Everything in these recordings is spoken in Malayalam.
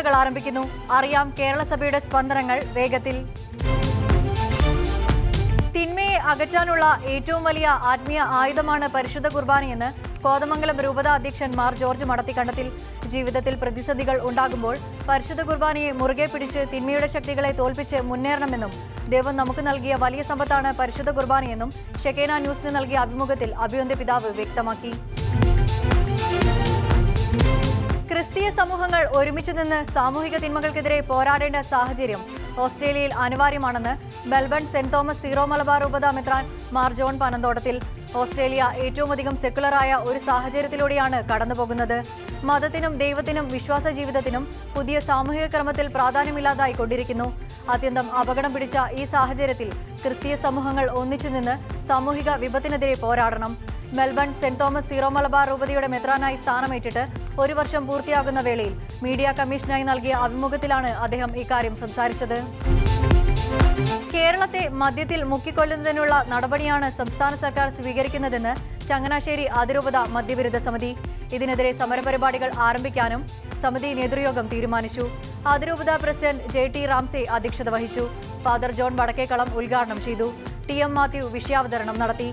സഭാവാർത്തകൾ ആരംഭിക്കുന്നു. അറിയാം കേരളസഭയുടെ സ്പന്ദനങ്ങൾ വേഗത്തിൽ. തിന്മയെ അകറ്റാനുള്ള ഏറ്റവും വലിയ ആത്മീയ ആയുധമാണ് പരിശുദ്ധ കുർബാനയെന്ന് കോതമംഗലം രൂപത അധ്യക്ഷൻ മാർ ജോർജ് മടത്തിക്കണ്ടത്തിൽ. ജീവിതത്തിൽ പ്രതിസന്ധികൾ ഉണ്ടാകുമ്പോൾ പരിശുദ്ധ കുർബാനയെ മുറുകെ പിടിച്ച് തിന്മയുടെ ശക്തികളെ തോൽപ്പിച്ച് മുന്നേറണമെന്നും ദൈവം നമുക്ക് നൽകിയ വലിയ സമ്പത്താണ് പരിശുദ്ധ കുർബാനയെന്നും ഷെക്കേന ന്യൂസിന് നൽകിയ അഭിമുഖത്തിൽ അഭിയന്ത പിതാവ് വ്യക്തമാക്കി. ക്രിസ്തീയ സമൂഹങ്ങൾ ഒരുമിച്ച് നിന്ന് സാമൂഹിക തിന്മകൾക്കെതിരെ പോരാടേണ്ട സാഹചര്യം ഓസ്ട്രേലിയയിൽ അനിവാര്യമാണെന്ന് Melbourne Saint Thomas Syro Malabar രൂപത മെത്രാൻ മാർ ജോൺ പനന്തോട്ടത്തിൽ ഓസ്ട്രേലിയ ഏറ്റവും അധികം സെക്കുലറായ ഒരു സാഹചര്യത്തിലൂടെയാണ് കടന്നുപോകുന്നത്. മതത്തിനും ദൈവത്തിനും വിശ്വാസ ജീവിതത്തിനും പുതിയ സാമൂഹിക ക്രമത്തിൽ പ്രാധാന്യമില്ലാതായി കൊണ്ടിരിക്കുന്നു. അത്യന്തം അപകടം പിടിച്ച ഈ സാഹചര്യത്തിൽ ക്രിസ്തീയ സമൂഹങ്ങൾ ഒന്നിച്ചു നിന്ന് സാമൂഹിക വിപത്തിനെതിരെ പോരാടണം. Melbourne Saint Thomas Syro Malabar രൂപതയുടെ മെത്രാനായി സ്ഥാനമേറ്റിട്ട് ഒരു വർഷം പൂർത്തിയാകുന്ന വേളയിൽ മീഡിയ കമ്മീഷനായി നൽകിയ അഭിമുഖത്തിലാണ് അദ്ദേഹം ഇക്കാര്യം സംസാരിച്ചത്. കേരളത്തെ മദ്യത്തിൽ മുക്കിക്കൊല്ലുന്നതിനുള്ള നടപടിയാണ് സംസ്ഥാന സർക്കാർ സ്വീകരിക്കുന്നതെന്ന് ചങ്ങനാശ്ശേരി അതിരൂപത മദ്യവിരുദ്ധ സമിതി. ഇതിനെതിരെ സമരപരിപാടികൾ ആരംഭിക്കാനും സമിതി നേതൃയോഗം തീരുമാനിച്ചു. അതിരൂപത പ്രസിഡന്റ് ജെ ടി റാംസെ അധ്യക്ഷത വഹിച്ചു. ഫാദർ ജോൺ വടക്കേക്കളം ഉദ്ഘാടനം ചെയ്തു. ടി എം മാത്യു വിഷയാവതരണം നടത്തി.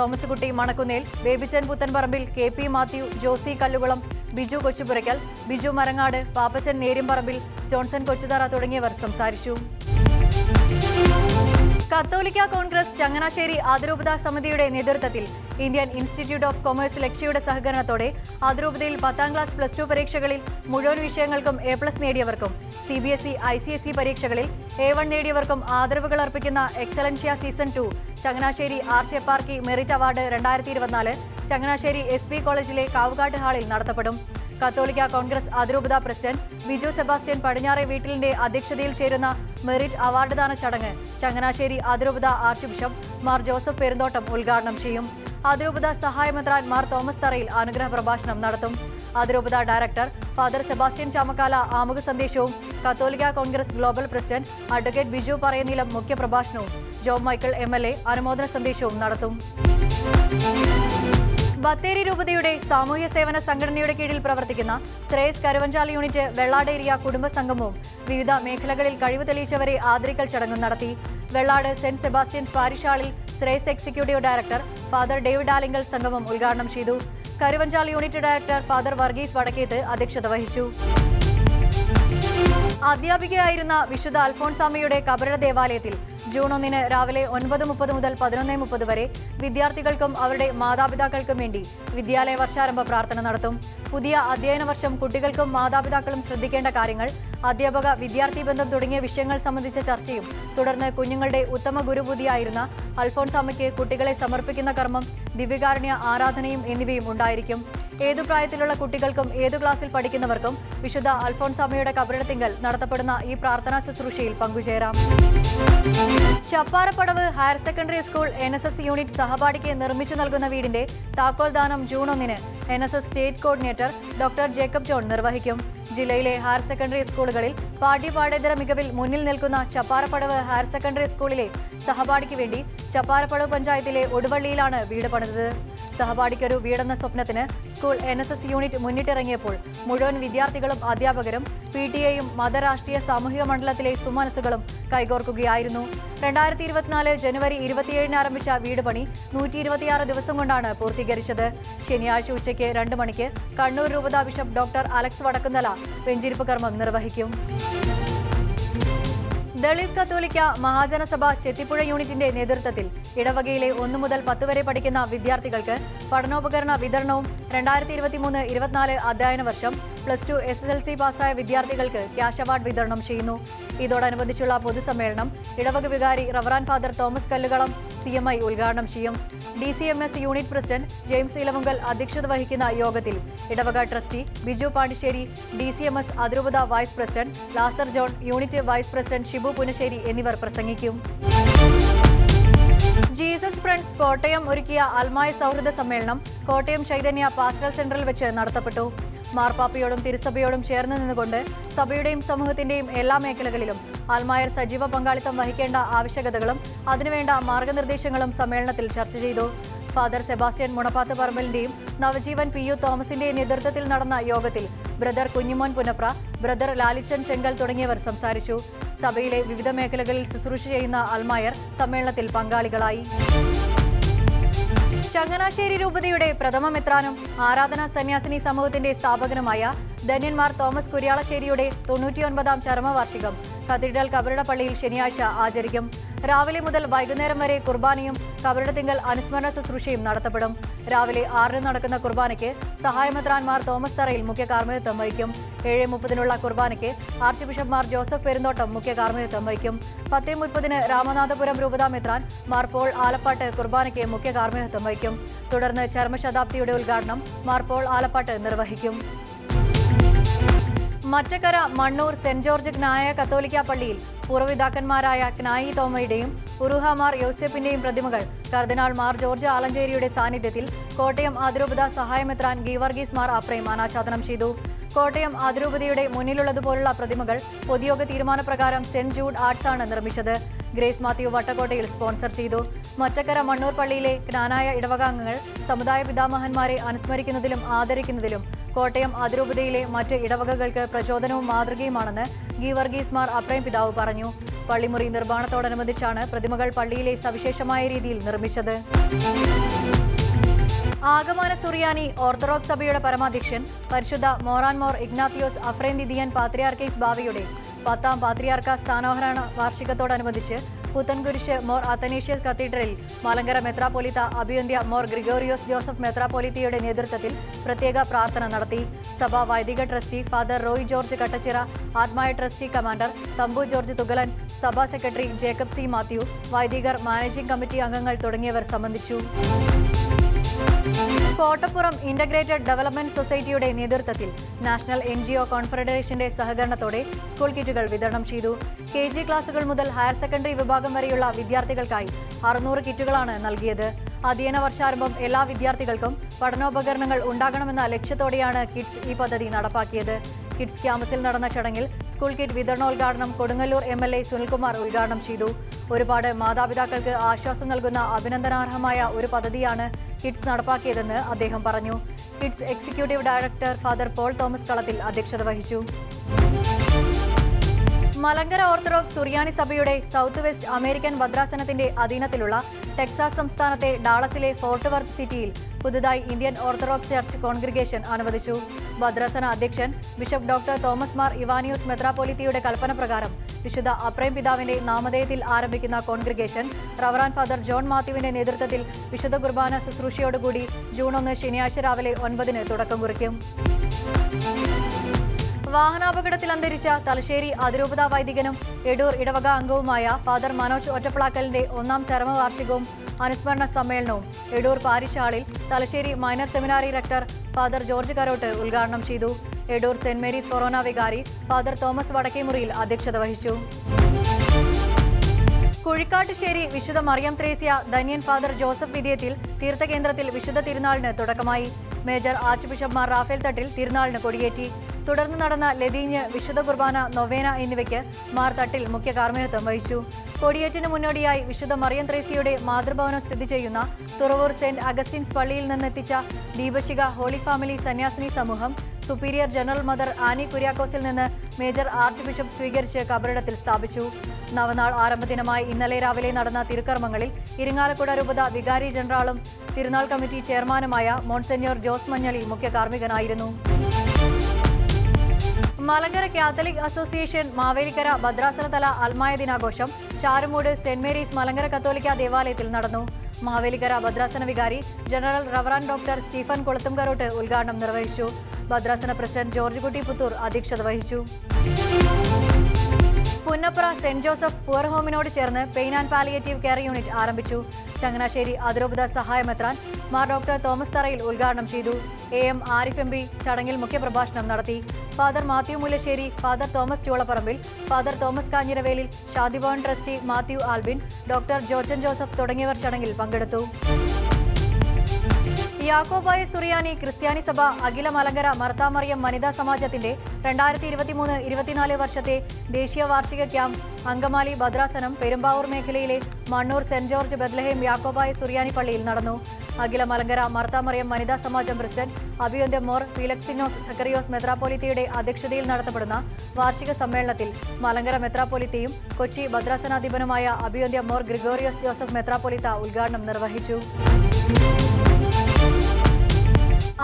Thomas Kutty Manakkunnel Babichan Puthanparambil K P Mathew Josy Kallukulam Biju Kochupurakkal Biju Marangad Pappachan Nerimparambil Johnson Kochuthara തുടങ്ങിയവർ സംസാരിച്ചു. കത്തോലിക്ക കോൺഗ്രസ് ചങ്ങനാശ്ശേരി അതിരൂപത സമിതിയുടെ നേതൃത്വത്തിൽ ഇന്ത്യൻ ഇൻസ്റ്റിറ്റ്യൂട്ട് ഓഫ് കൊമേഴ്സ് ലക്ഷ്യയുടെ സഹകരണത്തോടെ അതിരൂപതയിൽ പത്താം ക്ലാസ് പ്ലസ് ടു പരീക്ഷകളിൽ മുഴുവൻ വിഷയങ്ങൾക്കും A plus നേടിയവർക്കും C B S E I C S E പരീക്ഷകളിൽ എ വൺ നേടിയവർക്കും ആദരവുകൾ അർപ്പിക്കുന്ന Excellentia season two Changanassery archeparchy merit award രണ്ടായിരത്തി ഇരുപത്തിനാല് ചങ്ങനാശ്ശേരി എസ് പി കോളേജിലെ കാവുകാട്ട് ഹാളിൽ നടത്തപ്പെടും. കത്തോലിക്ക കോൺഗ്രസ് അതിരൂപത പ്രസിഡന്റ് ബിജു സെബാസ്റ്റ്യൻ പടിഞ്ഞാറെ വീട്ടിലിന്റെ അധ്യക്ഷതയിൽ ചേരുന്ന മെറിറ്റ് അവാർഡ് ദാന ചടങ്ങ് ചങ്ങനാശ്ശേരി അതിരൂപത archbishop Mar Joseph Perumthottam ഉദ്ഘാടനം ചെയ്യും. അതിരൂപത സഹായമെത്രാൻ മാർ തോമസ് തറയിൽ അനുഗ്രഹ പ്രഭാഷണം നടത്തും. അതിരൂപത ഡയറക്ടർ ഫാദർ സെബാസ്റ്റ്യൻ ചാമക്കാല ആമുഖ സന്ദേശവും Catholic Congress global president advocate Biju Parayaneelam മുഖ്യപ്രഭാഷണവും Job Michael A അനുമോദന സന്ദേശവും നടത്തും. ബത്തേരി രൂപതയുടെ സാമൂഹ്യ സേവന സംഘടനയുടെ കീഴിൽ പ്രവർത്തിക്കുന്ന ശ്രേയസ് കരുവഞ്ചാൽ യൂണിറ്റ് വെള്ളാടേരിയ കുടുംബ സംഗമവും വിവിധ മേഖലകളിൽ കഴിവ് തെളിയിച്ചവരെ ആദരിക്കൽ ചടങ്ങും നടത്തി. Vellad Saint Sebastian's പാരിഷാളിൽ Shreyas executive director father David Alinkal സംഗമം ഉദ്ഘാടനം ചെയ്തു. Karuvanchal unit director father Varghese Vadakkethu അധ്യക്ഷത വഹിച്ചു. അധ്യാപികയായിരുന്ന വിശുദ്ധ അൽഫോൺസാമയുടെ കബരട ദേവാലയത്തിൽ ജൂൺ ഒന്നിന് രാവിലെ ഒൻപത് മുപ്പത് മുതൽ പതിനൊന്ന് മുപ്പത് വരെ വിദ്യാർത്ഥികൾക്കും അവരുടെ മാതാപിതാക്കൾക്കും വേണ്ടി വിദ്യാലയ വർഷാരംഭ പ്രാർത്ഥന നടത്തും. പുതിയ അധ്യയന വർഷം കുട്ടികൾക്കും മാതാപിതാക്കളും ശ്രദ്ധിക്കേണ്ട കാര്യങ്ങൾ അധ്യാപക വിദ്യാർത്ഥി ബന്ധം തുടങ്ങിയ വിഷയങ്ങൾ സംബന്ധിച്ച ചർച്ചയും തുടർന്ന് കുഞ്ഞുങ്ങളുടെ ഉത്തമ ഗുരുബുദ്ധിയായിരുന്ന അൽഫോൺസാമയ്ക്ക് കുട്ടികളെ സമർപ്പിക്കുന്ന കർമ്മം ദിവ്യകാരുണ്യ ആരാധനയും എന്നിവയും ഉണ്ടായിരിക്കും. ഏതു പ്രായത്തിലുള്ള കുട്ടികൾക്കും ഏതു ക്ലാസ്സിൽ പഠിക്കുന്നവർക്കും വിശുദ്ധ അൽഫോൺസാമയുടെ കബറിടത്തിങ്കൽ നടത്തപ്പെടുന്ന ഈ പ്രാർത്ഥനാ ശുശ്രൂഷയിൽ പങ്കുചേരാം. Chapparapadavu higher secondary school N S S unit സഹപാഠിക്ക് നിർമ്മിച്ചു നൽകുന്ന വീടിന്റെ താക്കോൽ ദാനം ജൂൺ ഒന്നിന് N S S state coordinator doctor Jacob John നിർവഹിക്കും. ജില്ലയിലെ ഹയർ സെക്കൻഡറി സ്കൂളുകളിൽ പാഠ്യപാഠേതര മികവിൽ മുന്നിൽ നിൽക്കുന്ന ചപ്പാരപ്പടവ് ഹയർ സെക്കൻഡറി സ്കൂളിലെ സഹപാഠിക്ക് വേണ്ടി ചപ്പാരപ്പടവ് പഞ്ചായത്തിലെ ഒടുവള്ളിയിലാണ് വീട് പണിതത്. സഹപാഠിക്കൊരു വീടെന്ന സ്വപ്നത്തിന് school N S S unit മുന്നിട്ടിറങ്ങിയപ്പോൾ മുഴുവൻ വിദ്യാർത്ഥികളും അധ്യാപകരും പി ടി എയും മതരാഷ്ട്രീയ സാമൂഹിക മണ്ഡലത്തിലെ സുമനസുകളും കൈകോർക്കുകയായിരുന്നു. രണ്ടായിരത്തി ഇരുപത്തിനാല് ജനുവരി ഇരുപത്തിയേഴിന് ആരംഭിച്ച വീട് പണി നൂറ്റി ഇരുപത്തിയാറ് ദിവസം കൊണ്ടാണ് പൂർത്തീകരിച്ചത്. ശനിയാഴ്ച ഉച്ചയ്ക്ക് രണ്ട് മണിക്ക് കണ്ണൂർ രൂപതാ ബിഷപ്പ് ഡോക്ടർ അലക്സ് വടക്കുന്നല വെഞ്ചിരിപ്പ് കർമ്മം നിർവഹിക്കും. ദളിത് കത്തോലിക്ക മഹാജനസഭ ചെത്തിപ്പുഴ യൂണിറ്റിന്റെ നേതൃത്വത്തിൽ ഇടവകയിലെ ഒന്നു മുതൽ പത്ത് വരെ പഠിക്കുന്ന വിദ്യാർത്ഥികൾക്ക് പഠനോപകരണ വിതരണവും രണ്ടായിരത്തി ഇരുപത്തിമൂന്ന് ഇരുപത്തിനാല് അധ്യയന വർഷം plus two S S L C പാസ്സായ വിദ്യാർത്ഥികൾക്ക് ക്യാഷ് അവാർഡ് വിതരണം ചെയ്യുന്നു. ഇതോടനുബന്ധിച്ചുള്ള പൊതുസമ്മേളനം ഇടവക വികാരി reverend father Thomas Kallukulam C M I ഉദ്ഘാടനം ചെയ്യും. D C M S unit president James Elavunkal അധ്യക്ഷത വഹിക്കുന്ന യോഗത്തിൽ ഇടവക trustee Biju Pandisseri D C M S അതിരൂപത vice president Lazar John unit vice president Shibu Punassery എന്നിവർ പ്രസംഗിക്കും. ജീസസ് ഫ്രണ്ട്സ് കോട്ടയം ഒരുക്കിയ അൽമായ സൗഹൃദ സമ്മേളനം കോട്ടയം ചൈതന്യ പാസ്റ്റൽ സെന്ററിൽ വെച്ച് നടത്തപ്പെട്ടു. മാർപ്പാപ്പയോടും തിരുസഭയോടും ചേർന്ന് നിന്നുകൊണ്ട് സഭയുടെയും സമൂഹത്തിന്റെയും എല്ലാ മേഖലകളിലും ആൽമായർ സജീവ പങ്കാളിത്തം വഹിക്കേണ്ട ആവശ്യകതകളും അതിനുവേണ്ട മാർഗനിർദ്ദേശങ്ങളും സമ്മേളനത്തിൽ ചർച്ച ചെയ്തു. ഫാദർ സെബാസ്റ്റ്യൻ മുണപ്പാത്ത് പറമ്പലിന്റെയും നവജീവൻ പി യു തോമസിന്റെയും നേതൃത്വത്തിൽ നടന്ന യോഗത്തിൽ ബ്രദർ കുഞ്ഞുമോൻ പുനപ്ര ബ്രദർ ലാലിച്ചൻ ചെങ്കൽ തുടങ്ങിയവർ സംസാരിച്ചു. സഭയിലെ വിവിധ മേഖലകളിൽ ശുശ്രൂഷ ചെയ്യുന്ന അൽമായർ സമ്മേളനത്തിൽ പങ്കാളികളായി. ചങ്ങനാശ്ശേരി രൂപതയുടെ പ്രഥമ മെത്രാനും ആരാധനാ സന്യാസിനി സമൂഹത്തിന്റെ സ്ഥാപകനുമായ ധന്യന്മാർ തോമസ് കുര്യാളശ്ശേരിയുടെ തൊണ്ണൂറ്റിയൊൻപതാം ചരമവാർഷികം കത്തീഡ്രൽ കബറിട പള്ളിയിൽ ശനിയാഴ്ച ആചരിക്കും. രാവിലെ മുതൽ വൈകുന്നേരം വരെ കുർബാനയും കബറിടത്തിങ്കൽ അനുസ്മരണ ശുശ്രൂഷയും നടത്തപ്പെടും. രാവിലെ ആറിന് നടക്കുന്ന കുർബാനയ്ക്ക് സഹായമെത്രാൻമാർ തോമസ് തറയിൽ മുഖ്യ കാർമ്മികത്വം വഹിക്കും. ഏഴ് മുപ്പതിനുള്ള കുർബാനയ്ക്ക് ആർച്ച് ബിഷപ്പ് ജോസഫ് പെരുന്തോട്ടം മുഖ്യ കാർമ്മികത്വം വഹിക്കും. പത്തേ മുപ്പതിന് രാമനാഥപുരം രൂപതാ മെത്രാൻ മാർ പോൾ ആലപ്പാട്ട് കുർബാനയ്ക്ക് മുഖ്യ കാർമ്മികത്വം വഹിക്കും. തുടർന്ന് ചരമശതാബ്ദിയുടെ ഉദ്ഘാടനം മാർ പോൾ ആലപ്പാട്ട് നിർവഹിക്കും. മറ്റക്കര മണ്ണൂർ സെന്റ് ജോർജ് ജ്ഞായ കത്തോലിക്ക പള്ളിയിൽ പൂർവപിതാക്കന്മാരായ ക്നായി തോമയുടെയും ഉറുഹമാർ യോസ്യപ്പിന്റെയും പ്രതിമകൾ കർദിനാൾ മാർ ജോർജ് ആലഞ്ചേരിയുടെ സാന്നിധ്യത്തിൽ കോട്ടയം അതിരൂപത സഹായമെത്രാൻ ഗീവർഗീസ് മാർ അപ്രയും അനാച്ഛാദനം ചെയ്തു. കോട്ടയം അതിരൂപതയുടെ മുന്നിലുള്ളതുപോലുള്ള പ്രതിമകൾ പൊതുയോഗ തീരുമാനപ്രകാരം സെന്റ് ജൂഡ് ആർട്സ് ആണ് നിർമ്മിച്ചത്. ഗ്രേസ് മാത്യു വട്ടക്കോട്ടയിൽ സ്പോൺസർ ചെയ്തു. മറ്റക്കര മണ്ണൂർ പള്ളിയിലെ ജ്ഞാനായ ഇടവകാംഗങ്ങൾ സമുദായ പിതാമഹന്മാരെ അനുസ്മരിക്കുന്നതിലും ആദരിക്കുന്നതിലും കോട്ടയം അതിരൂപതയിലെ മറ്റ് ഇടവകകൾക്ക് പ്രചോദനവും മാതൃകയുമാണെന്ന് ഗീവർഗീസ് മാർ അപ്രേം പിതാവ് പറഞ്ഞു. പള്ളിമുറി നിർമ്മാണത്തോടനുബന്ധിച്ചാണ് പ്രതിമകൾ പള്ളിയിലെ സവിശേഷമായ രീതിയിൽ നിർമ്മിച്ചത്. ആഗമാന സുറിയാനി ഓർത്തഡോക്സ് സഭയുടെ പരമാധ്യക്ഷൻ പരിശുദ്ധ മോറാൻമോർ ഇഗ്നാത്തിയോസ് അഫ്രേന്തിദിയൻ പാത്രിയാർക്കേസ് ബാവയുടെ പത്താം പാത്രിയാർക്ക സ്ഥാനോഹരണ വാർഷികത്തോടനുബന്ധിച്ച് പുത്തൻകുരിശ് മോർ അത്തനേഷ്യസ് കത്തീഡ്രലിൽ മലങ്കര മെത്രാപ്പൊലിത്ത അഭിയന്ത്യ മോർ ഗ്രിഗോറിയോസ് ജോസഫ് മെത്രാപ്പൊലിത്തയുടെ നേതൃത്വത്തിൽ പ്രത്യേക പ്രാർത്ഥന നടത്തി. സഭ വൈദിക trustee father Roy George Kattachira ആത്മായ trustee commander Thampu George Thukalan സഭാ സെക്രട്ടറി ജേക്കബ് സി മാത്യു വൈദികർ മാനേജിംഗ് കമ്മിറ്റി അംഗങ്ങൾ തുടങ്ങിയവർ സംബന്ധിച്ചു. കോട്ടപ്പുറം ഇന്റഗ്രേറ്റഡ് ഡെവലപ്മെന്റ് സൊസൈറ്റിയുടെ നേതൃത്വത്തിൽ നാഷണൽ എൻ ജി ഒ കോൺഫെഡറേഷന്റെ സഹകരണത്തോടെ സ്കൂൾ കിറ്റുകൾ വിതരണം ചെയ്തു. കെ ജി ക്ലാസുകൾ മുതൽ ഹയർ സെക്കൻഡറി വിഭാഗം വരെയുള്ള വിദ്യാർത്ഥികൾക്കായി അറുന്നൂറ് കിറ്റുകളാണ് നൽകിയത്. അധ്യയന വർഷാരംഭം എല്ലാ വിദ്യാർത്ഥികൾക്കും പഠനോപകരണങ്ങൾ ഉണ്ടാകണമെന്ന ലക്ഷ്യത്തോടെയാണ് കിഡ്സ് ഈ പദ്ധതി നടപ്പാക്കിയത്. കിഡ്സ് ക്യാമ്പസിൽ നടന്ന ചടങ്ങിൽ സ്കൂൾ കിറ്റ് വിതരണോദ്ഘാടനം Kodungallur M L A Sunilkumar ഉദ്ഘാടനം ചെയ്തു. ഒരുപാട് മാതാപിതാക്കൾക്ക് ആശ്വാസം നൽകുന്ന അഭിനന്ദനാർഹമായ ഒരു പദ്ധതിയാണ് കിഡ്സ് നടപ്പാക്കിയതെന്ന് അദ്ദേഹം പറഞ്ഞു. Kids executive director father Paul Thomas Kalathil അധ്യക്ഷത വഹിച്ചു. മലങ്കര ഓർത്തഡോക്സ് സുറിയാനി സഭയുടെ സൗത്ത് വെസ്റ്റ് അമേരിക്കൻ ഭദ്രാസനത്തിന്റെ അധീനത്തിലുള്ള ടെക്സാസ് സംസ്ഥാനത്തെ ഡാളസിലെ ഫോർട്ട് വർത്ത് സിറ്റിയിൽ പുതുതായി ഇന്ത്യൻ ഓർത്തഡോക്സ് ചർച്ച് കോൺഗ്രിഗേഷൻ അനുവദിച്ചു. ഭദ്രാസന അധ്യക്ഷൻ bishop doctor Thomas Mar Ivanios മെത്രാപോലിത്തിയുടെ കൽപ്പന പ്രകാരം വിശുദ്ധ അപ്രേം പിതാവിന്റെ നാമധേയത്തിൽ ആരംഭിക്കുന്ന കോൺഗ്രിഗേഷൻ റവറാൻ ഫാദർ ജോൺ മാത്യുവിന്റെ നേതൃത്വത്തിൽ വിശുദ്ധ കുർബാന ശുശ്രൂഷയോടുകൂടി ജൂൺ ഒന്ന് ശനിയാഴ്ച രാവിലെ ഒൻപതിന് തുടക്കം കുറിക്കും. വാഹനാപകടത്തിൽ അന്തരിച്ച തലശ്ശേരി അതിരൂപതാ വൈദികനും എടൂർ ഇടവക അംഗവുമായ ഫാദർ മനോജ് ഒറ്റപ്പളാക്കലിന്റെ ഒന്നാം ചരമവാർഷികവും അനുസ്മരണ സമ്മേളനവും എടൂർ പാരിഷ് ഹാളിൽ Thalassery minor seminary rector father George Karott ഉദ്ഘാടനം ചെയ്തു. എടൂർ സെന്റ് മേരീസ് ഫൊറോന വികാരി ഫാദർ തോമസ് വടക്കേമുറിയിൽ അധ്യക്ഷത വഹിച്ചു. കുഴിക്കാട്ടുശ്ശേരി വിശുദ്ധ മറിയം ത്രേസ്യ ധന്യൻ ഫാദർ ജോസഫ് വിദ്യത്തിൽ തീർത്ഥകേന്ദ്രത്തിൽ വിശുദ്ധ തിരുനാളിന് തുടക്കമായി. Major archbishop Mar Raphael Thattil തിരുനാളിന് കൊടിയേറ്റി. തുടർന്ന് നടന്ന ലതീഞ്ഞ് വിശുദ്ധ കുർബാന നൊവേന എന്നിവയ്ക്ക് മാർ തട്ടിൽ മുഖ്യ കാർമ്മികത്വം വഹിച്ചു. കൊടിയേറ്റിന് മുന്നോടിയായി വിശുദ്ധ മറിയം ത്രേസിയുടെ മാതൃഭവനം സ്ഥിതി ചെയ്യുന്ന തുറവൂർ സെന്റ് അഗസ്റ്റിൻസ് പള്ളിയിൽ നിന്നെത്തിച്ച ദീപശിക ഹോളി ഫാമിലി സന്യാസിനി സമൂഹം സുപ്പീരിയർ ജനറൽ മദർ ആനി കുര്യാക്കോസിൽ നിന്ന് മേജർ ആർച്ച് ബിഷപ്പ് സ്വീകരിച്ച് കബറിടത്തിൽ സ്ഥാപിച്ചു. നവനാൾ ആരംഭദിനമായി ഇന്നലെ രാവിലെ നടന്ന തിരുക്കർമ്മങ്ങളിൽ ഇരിങ്ങാലക്കുട രൂപത വികാരി ജനറാളും തിരുനാൾ കമ്മിറ്റി ചെയർമാനുമായ മോൺസെന്യോർ ജോസ് മഞ്ഞളി മുഖ്യ കാർമ്മികനായിരുന്നു. മലങ്കര കാത്തലിക് അസോസിയേഷൻ മാവേലിക്കര ഭദ്രാസനതല അൽമായ ദിനാഘോഷം ചാരുമൂട് സെന്റ് മേരീസ് മലങ്കര കത്തോലിക്ക ദേവാലയത്തിൽ നടന്നു. മാവേലിക്കര ഭദ്രാസന വികാരി general reverend doctor Stephen Koluthumkarott ഉദ്ഘാടനം നിർവഹിച്ചു. ഭദ്രാസന പ്രസിഡന്റ് ജോർജ് കുട്ടി പുത്തൂർ അധ്യക്ഷത വഹിച്ചു. പുന്നപ്ര സെന്റ് ജോസഫ് പുവർ ഹോമിനോട് ചേർന്ന് pain and palliative care unit ആരംഭിച്ചു. ചങ്ങനാശ്ശേരി അതിരൂപത സഹായമെത്രാൻ മാർ ഡോക്ടർ തോമസ് തറയിൽ ഉദ്ഘാടനം ചെയ്തു. A M Arif M P ചടങ്ങിൽ മുഖ്യപ്രഭാഷണം നടത്തി. Father Mathew Mullassery father Thomas Choolaparambil father Thomas Kanjiravelil Shadibhavan trustee Mathew Albin doctor Georgen Joseph തുടങ്ങിയവർ ചടങ്ങിൽ പങ്കെടുത്തു. യാക്കോബായ സുറിയാനി ക്രിസ്ത്യാനി സഭ അഖില മലങ്കര മർത്താമറിയം വനിതാ സമാജത്തിന്റെ രണ്ടായിരത്തി ഇരുപത്തിമൂന്ന് ഇരുപത്തിനാല് വർഷത്തെ ദേശീയ വാർഷിക ക്യാമ്പ് അങ്കമാലി ഭദ്രാസനം പെരുമ്പാവൂർ മേഖലയിലെ Mannoor Saint George Bethlehem Yakobaya Suriyani പള്ളിയിൽ നടന്നു. അഖില മലങ്കര മർത്താമറിയം വനിതാ സമാജം പ്രസിഡന്റ് അഭിയന്തം മോർ ഫിലക്സിനോസ് സക്കറിയോസ് മെത്രാപ്പോലിത്തയുടെ അധ്യക്ഷതയിൽ നടത്തപ്പെടുന്ന വാർഷിക സമ്മേളനത്തിൽ മലങ്കര മെത്രാപ്പോലിത്തയും കൊച്ചി ഭദ്രാസനാധിപനുമായ അഭിയന്തം മോർ ഗ്രിഗോറിയോസ് ജോസഫ് മെത്രാപ്പൊലിത്ത ഉദ്ഘാടനം നിർവഹിച്ചു.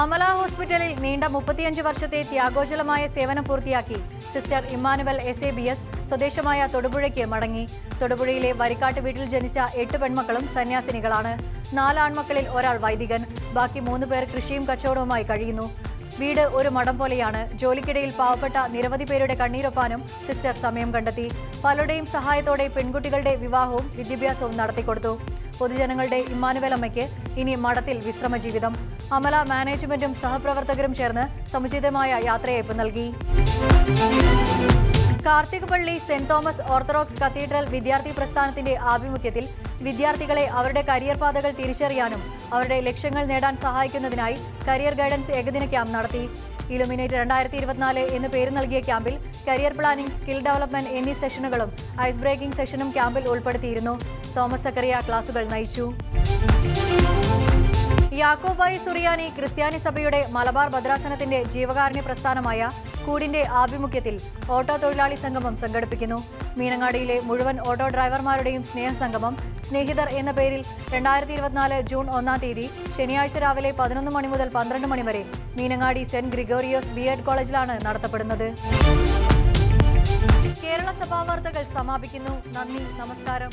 അമല ഹോസ്പിറ്റലിൽ നീണ്ട മുപ്പത്തിയഞ്ച് വർഷത്തെ ത്യാഗോജലമായ സേവനം പൂർത്തിയാക്കി. Sister Emmanuel S A B S സ്വദേശമായ തൊടുപുഴയ്ക്ക് മടങ്ങി. തൊടുപുഴയിലെ വരിക്കാട്ട് വീട്ടിൽ ജനിച്ച എട്ട് പെൺമക്കളും സന്യാസിനികളാണ്. നാല് ആൺമക്കളിൽ ഒരാൾ വൈദികൻ. ബാക്കി മൂന്ന് പേർ കൃഷിയും കച്ചവടവുമായി കഴിയുന്നു. വീട് ഒരു മഠം പോലെയാണ്. ജോലിക്കിടയിൽ പാവപ്പെട്ട നിരവധി പേരുടെ കണ്ണീരൊപ്പാനും സിസ്റ്റർ സമയം കണ്ടെത്തി. പലരുടെയും സഹായത്തോടെ പെൺകുട്ടികളുടെ വിവാഹവും വിദ്യാഭ്യാസവും നടത്തിക്കൊടുത്തു. പൊതുജനങ്ങളുടെ ഇമ്മാനുവൽ അമ്മയ്ക്ക് ഇനി മഠത്തിൽ വിശ്രമ ജീവിതം അമല മാനേജ്മെന്റും സഹപ്രവർത്തകരും ചേർന്ന് സമുചിതമായ യാത്രയയപ്പ് നൽകി. കാർത്തിക് പള്ളി സെന്റ് തോമസ് ഓർത്തഡോക്സ് കത്തീഡ്രൽ വിദ്യാർത്ഥി പ്രസ്ഥാനത്തിന്റെ ആഭിമുഖ്യത്തിൽ വിദ്യാർത്ഥികളെ അവരുടെ കരിയർ പാതകൾ തിരിച്ചറിയാനും അവരുടെ ലക്ഷ്യങ്ങൾ നേടാൻ സഹായിക്കുന്നതിനായി കരിയർ ഗൈഡൻസ് ഏകദിന ക്യാമ്പ് നടത്തി. ഇലുമിനേറ്റ് രണ്ടായിരത്തി ഇരുപത്തിനാല് എന്ന് പേര് നൽകിയ ക്യാമ്പിൽ കരിയർ പ്ലാനിംഗ് സ്കിൽ ഡെവലപ്മെന്റ് എന്നീ സെഷനുകളും ഐസ് ബ്രേക്കിംഗ് സെഷനും ക്യാമ്പിൽ ഉൾപ്പെടുത്തിയിരുന്നു. തോമസ് സക്കറിയ ക്ലാസുകൾ നയിച്ചു. യാക്കോബായി സുറിയാനി ക്രിസ്ത്യാനി സഭയുടെ മലബാർ ഭദ്രാസനത്തിന്റെ ജീവകാരുണ്യ പ്രസ്ഥാനമായ കൂടിന്റെ ആഭിമുഖ്യത്തിൽ ഓട്ടോ തൊഴിലാളി സംഗമം സംഘടിപ്പിക്കുന്നു. മീനങ്ങാടിയിലെ മുഴുവൻ ഓട്ടോ ഡ്രൈവർമാരുടെയും സ്നേഹസംഗമം സ്നേഹിതർ എന്ന പേരിൽ രണ്ടായിരത്തി ഇരുപത്തിനാല് ജൂൺ ഒന്നാം തീയതി ശനിയാഴ്ച രാവിലെ പതിനൊന്ന് മണി മുതൽ പന്ത്രണ്ട് മണി വരെ Meenangadi Saint Gregorios B Ed കോളേജിലാണ് നടത്തപ്പെടുന്നത്. കേരള സഭാ വാർത്തകൾ സമാപിക്കുന്നു. നന്ദി. നമസ്കാരം.